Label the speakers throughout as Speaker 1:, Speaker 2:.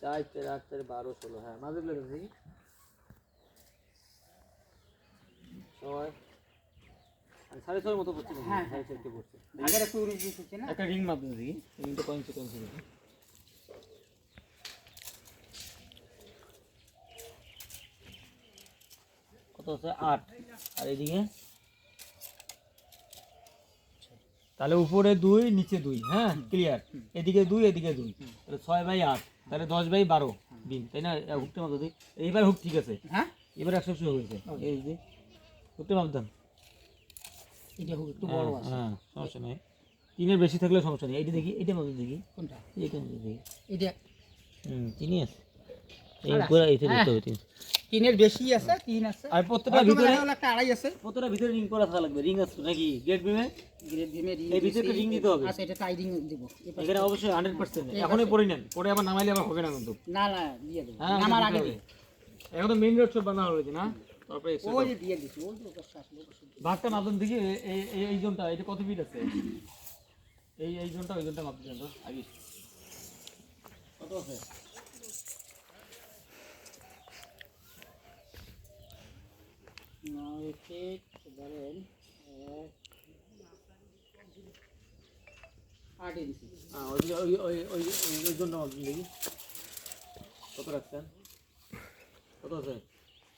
Speaker 1: চার চার আট চার বারো ষোলো হ্যাঁ
Speaker 2: মাঝে
Speaker 1: ছয় সাড়ে ছয়ের মতো পড়ছে?
Speaker 3: হ্যাঁ,
Speaker 1: সাড়ে পড়ছে
Speaker 3: আগের একটু না
Speaker 2: একটা রিং দেখি রিংটা
Speaker 1: কত হচ্ছে আট আর এদিকে
Speaker 2: তাহলে উপরে দুই নিচে দুই হ্যাঁ? ক্লিয়ার এদিকে দুই এদিকে দুই। তাহলে ছয় বাই আট তাহলে দশ বাই বারো দিন তাই না? হুকটা মাপ দিই এইবার হুক ঠিক আছে।
Speaker 3: হ্যাঁ?
Speaker 2: এবার একশো একশো হয়েছে। এই যে হুকটা মাপ দেন।
Speaker 3: এটা হোক একটু বড় আছে।
Speaker 2: হ্যাঁ সমস্যা নেই। তিনের বেশি থাকলে সমস্যা নেই। এইটা দেখি এইটা মাপ দেখি।
Speaker 3: কোনটা?
Speaker 2: এইটা মাপ দেখি।
Speaker 3: এটা
Speaker 2: হুম তিনই আছে এই পুরো। এইটা দিতে হবে তিন।
Speaker 3: তিনের বেশি আছে তিন আছে।
Speaker 2: আর প্রত্যেকটা ভিতরে
Speaker 3: একটা আড়াই আছে।
Speaker 2: প্রত্যেকটা ভিতরে রিং করা থাকা লাগবে রিং আছে নাকি? গেট বিমে
Speaker 3: গ্রেড ভিমে রিং
Speaker 2: এই ভিতরে ring দিতে হবে।
Speaker 3: আচ্ছা এটা টাই রিং দিব।
Speaker 2: এখানে অবশ্যই হান্ড্রেড পার্সেন্ট এখনই পড়ে নেন পরে আবার নামাইলে আবার হবে না কিন্তু।
Speaker 3: না না দিয়ে দেবো।
Speaker 2: হ্যাঁ
Speaker 3: আমার আগে
Speaker 2: এখন তো মেইন রোড সব বানা হয়েছে না? তারপরে
Speaker 3: ওই যে দিয়ে দিছি ওই যে আসলে
Speaker 2: ভাগটা মাপেন দেখি এই এই- জোনটা এটা কত ফিট আছে? এই এই জোনটা ওই জোনটা মাপতে তো। আগে। কত আছে?
Speaker 3: নয় ফিট ধরেন এক, আট ইঞ্চি
Speaker 2: হ্যাঁ ওই যে- ওই ওই ওই ওই- ওই জোনটা মাপেন দেখি কত রাখছেন কত আছে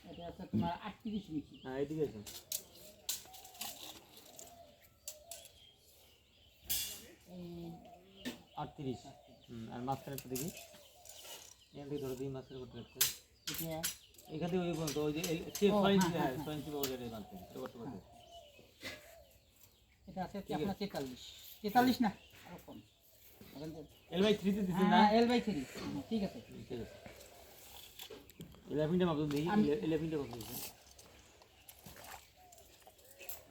Speaker 3: এটা আছে তোমার আটত্রিশ। ইঞ্চি
Speaker 2: হ্যাঁ এইদিকে আছে
Speaker 3: এই
Speaker 2: আটত্রিশ হুম আর মাঝখানেরটা দেখি। এখান থেকে ধরো দিই মাঝখানে করতে রাখছেন
Speaker 3: এটা
Speaker 2: এখান থেকে ওই পর্যন্ত ওই যে এই- সে
Speaker 3: হ্যাঁ,
Speaker 2: হ্যাঁ পাওয়া যায় মাঝখানে এটা
Speaker 3: আছে হচ্ছে আপনার তেতাল্লিশ। তেতাল্লিশ না? আরও কম।
Speaker 2: এল বাই না?
Speaker 3: হ্যাঁ এল বাই ঠিক আছে।
Speaker 2: ঠিক আছে।
Speaker 3: আমি-
Speaker 2: ইলেভেনটা কত দিচ্ছেন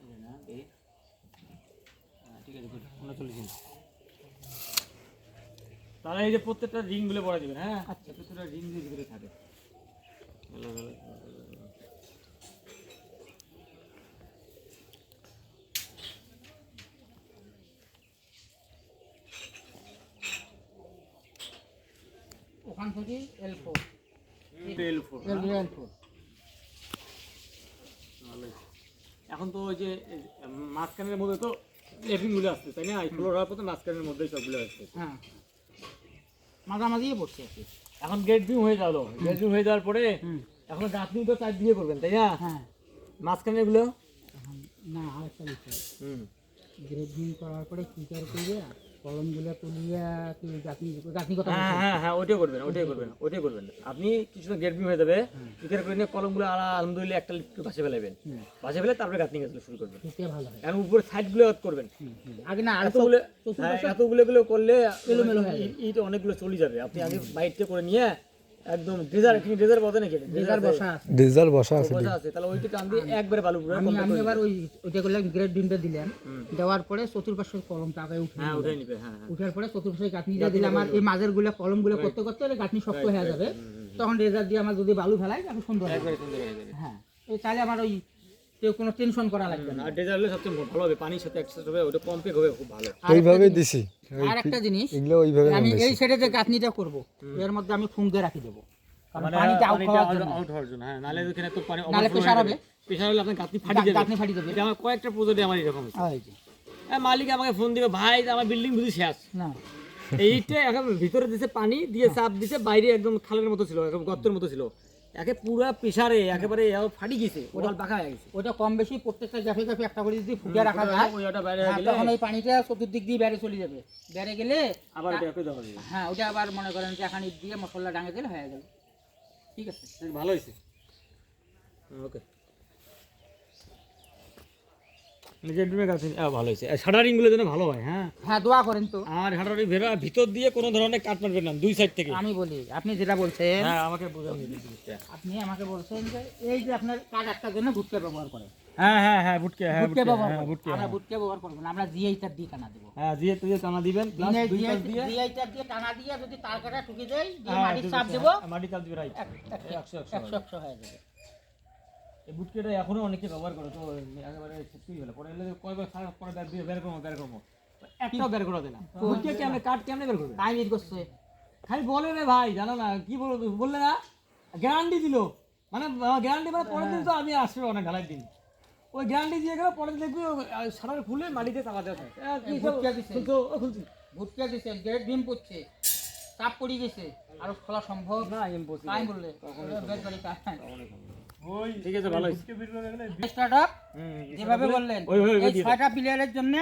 Speaker 2: এই না এই হ্যাঁ, ঠিক আছে গুড। উনচল্লিশ ইঞ্চি। তাহলে এই যে প্রত্যেকটা রিংগুলো পড়া দিবেন হ্যাঁ? আচ্ছা। প্রত্যেকটা রিং দিয়ে ভিতরে থাকে।
Speaker 3: ওখান থেকে L four
Speaker 2: L four
Speaker 3: L L four
Speaker 2: এখন তো ওই যে মাঝখানের মধ্যে তো লেফিংগুলো আসছে তাই না? এই ফ্লোর হওয়ার পর তো মাঝখানের মধ্যেই সবগুলো আসছে।
Speaker 3: হ্যাঁ। মাঝামাঝিয়ে পড়ছে। আর কি
Speaker 2: এখন গেট ভিউ হয়ে গেল। গেট ভিউ হয়ে যাওয়ার পরে এখন গাঁথনি তো চার বিয়ে করবেন তাই না?
Speaker 3: হ্যাঁ।
Speaker 2: মাঝখানে এগুলো?
Speaker 3: না আরেকটা বিষয়।
Speaker 2: হুম।
Speaker 3: গ্রেডিং করার পরে কি করে করবে? কলমগুলো তুলিয়া কি গাঁথনি গাঁথনি কথা
Speaker 2: হ্যাঁ হ্যাঁ হ্যাঁ ওইটাই করবেন ওইটাই করবেন ওইটাই করবেন। আপনি কিছুটা হয়ে যাবে। ইতার করে নিয়ে কলমগুলো আলহামদুলিল্লাহ একটা একটু ভাসে ফেলাবেন
Speaker 3: পাশে
Speaker 2: ভাসে ফেলে তারপরে গাঁথনি গাছগুলো শুরু করবেন।
Speaker 3: ভালো হয়।
Speaker 2: এখন উপরে সাইডগুলো করবেন।
Speaker 3: আগে না
Speaker 2: এতগুলো হ্যাঁ, এতগুলো করলে
Speaker 3: এলোমেলো হয়ে
Speaker 2: ইট অনেকগুলো চলে যাবে। আপনি আগে বাইরটা করে নিয়ে একদম ডিজার কি ডিজার বসে নাকি?
Speaker 3: ডিজার বসা আছে।
Speaker 4: ডিজার বসা আছে
Speaker 2: বসা আছে তাহলে ওইটা টান দিয়ে একবারে বালু পুরো
Speaker 3: আমি আমি এবার ওই ওইটা করলাম গ্রেড ডিমটা দিলাম। দেওয়ার পরে চতুর্পাশের কলম টাকায় উঠে
Speaker 2: হ্যাঁ উঠে নিবে হ্যাঁ হ্যাঁ।
Speaker 3: উঠার পরে চতুর্পাশে গাঁথনিটা দিলাম। আমার এই মাঝেরগুলো কলমগুলো করতে করতে হলে গাঁথনি শক্ত হয়ে যাবে। তখন রেজার দিয়ে আমার যদি বালু ফেলাই তাহলে সুন্দর
Speaker 2: একবারে সুন্দর হয়ে যাবে।
Speaker 3: হ্যাঁ। তাহলে আমার ওই কেউ কোনো টেনশন করা লাগবে না।
Speaker 2: আর হলে সবচেয়ে ভালো হবে পানির সাথে একসাথে হবে ওটা পম্পে হবে খুব ভালো।
Speaker 4: ওইভাবে দিছি।
Speaker 3: আর একটা জিনিস
Speaker 4: এগুলো ওইভাবে
Speaker 3: আমি এই সাইডে যে গাঁথনিটা করব এর মধ্যে আমি ফুং দিয়ে রাখি দেবো কারণ
Speaker 2: মানে
Speaker 3: পানিটা আউট হওয়ার জন্য।
Speaker 2: out হওয়ার জন্য হ্যাঁ নালে ওখানে তো পানি
Speaker 3: নালে
Speaker 2: হয়ে
Speaker 3: হবে।
Speaker 2: যাবে। প্রেশার হলে গাঁথনি ফাটি
Speaker 3: গাঁথনি ফাটি যাবে
Speaker 2: এটা আমার কয়েকটা প্রজেক্টে আমার এরকম
Speaker 3: যে।
Speaker 2: হ্যাঁ, মালিক আমাকে ফোন দিবে ভাই আমার বিল্ডিং বুঝি শেষ।
Speaker 3: না।
Speaker 2: এইটা এখন ভিতরে দিছে পানি দিয়ে চাপ দিছে বাইরে একদম খালের মতো ছিল একদম গর্তের মতো ছিল। একে পুরা প্রেশারে একেবারে এও ফাটি গেছে ওটা পাকা হয়ে গেছে।
Speaker 3: ওটা কম বেশি প্রত্যেকটা জাফে জাফে একটা করে যদি ফুটিয়ে রাখা যায়
Speaker 2: ওটা বাইরে হ্যাঁ, গেলে
Speaker 3: তখন ওই পানিটা চতুর্দিক দিয়ে বেড়ে চলে যাবে। বেড়ে গেলে
Speaker 2: আবার এটা একটু দেওয়া যাবে।
Speaker 3: হ্যাঁ ওটা আবার মনে করেন যে এখানে দিয়ে মশলা ডাঙে দিলে হয়ে গেল। ঠিক আছে?
Speaker 2: ভালো হয়েছে। ওকে। ডুমে গাছ। ভালো হয়েছে। শাটারিংগুলো যেন ভালো হয় হ্যাঁ?
Speaker 3: হ্যাঁ দোয়া করেন তো।
Speaker 2: আর শাটারিং ভেরা ভিতর দিয়ে কোনো ধরনের কাট মারবেন না দুই সাইড থেকে।
Speaker 3: আমি বলি আপনি যেটা বলছেন
Speaker 2: হ্যাঁ আমাকে বুঝান
Speaker 3: আপনি আমাকে বলছেন যে এই যে আপনার কাঠ একটার জন্য ভুটকে ব্যবহার করেন
Speaker 2: হ্যাঁ হ্যাঁ হ্যাঁ বুটকে হ্যাঁ বুটকে
Speaker 3: ব্যবহার
Speaker 2: হ্যাঁ
Speaker 3: করেন
Speaker 2: বুটকে
Speaker 3: আমরা ভুটকে ব্যবহার করব না আমরা জিআইটার দিয়ে টানা দেবো।
Speaker 2: হ্যাঁ দিয়ে টানা দিবেন প্লাস দুই পাশ দিয়ে।
Speaker 3: জিআইটার দিয়ে টানা দিয়ে যদি তার কাটা ঠুকে দেয় দিয়ে
Speaker 2: হ্যাঁ, দুই
Speaker 3: চাপ দেবো
Speaker 2: হ্যাঁ, মাটি চাপ দিবে রাইট
Speaker 3: এক- এক-
Speaker 2: একশো একশো
Speaker 3: একশো একশো হয়ে যাবে।
Speaker 2: এই বুটকেটা এখনও অনেকে ব্যবহার করে তো একেবারে সত্যিই ভালো পরে এলে কয়বার খারাপ পরে বের দিয়ে বের করব বের করব। একটাও বের করে দেয় না। ভুটকে কেমনে কাঠ কেমনে বের করবে?
Speaker 3: তাই বের করছে।
Speaker 2: খালি বলে রে ভাই জানো না কি বলো বললে না গ্যারান্টি দিল। মানে গ্যারান্টি মানে পরের দিন তো আমি আসবে অনেক ঢালাই দিন। ওই গ্যারান্টি দিয়ে গেলে পরে দেখবি সারার খুলে মাটিতে চাপা দেওয়া থাকে।
Speaker 3: ভুটকা দিছে। গেট ডিম পড়ছে চাপ পড়ে গেছে আর খোলা সম্ভব।
Speaker 2: না impossible।
Speaker 3: তাই বললে। বের করে কাজ
Speaker 2: ঠিক আছে ভালো
Speaker 3: যেভাবে বললেন এই ছয়টা প্লেয়ারের জন্য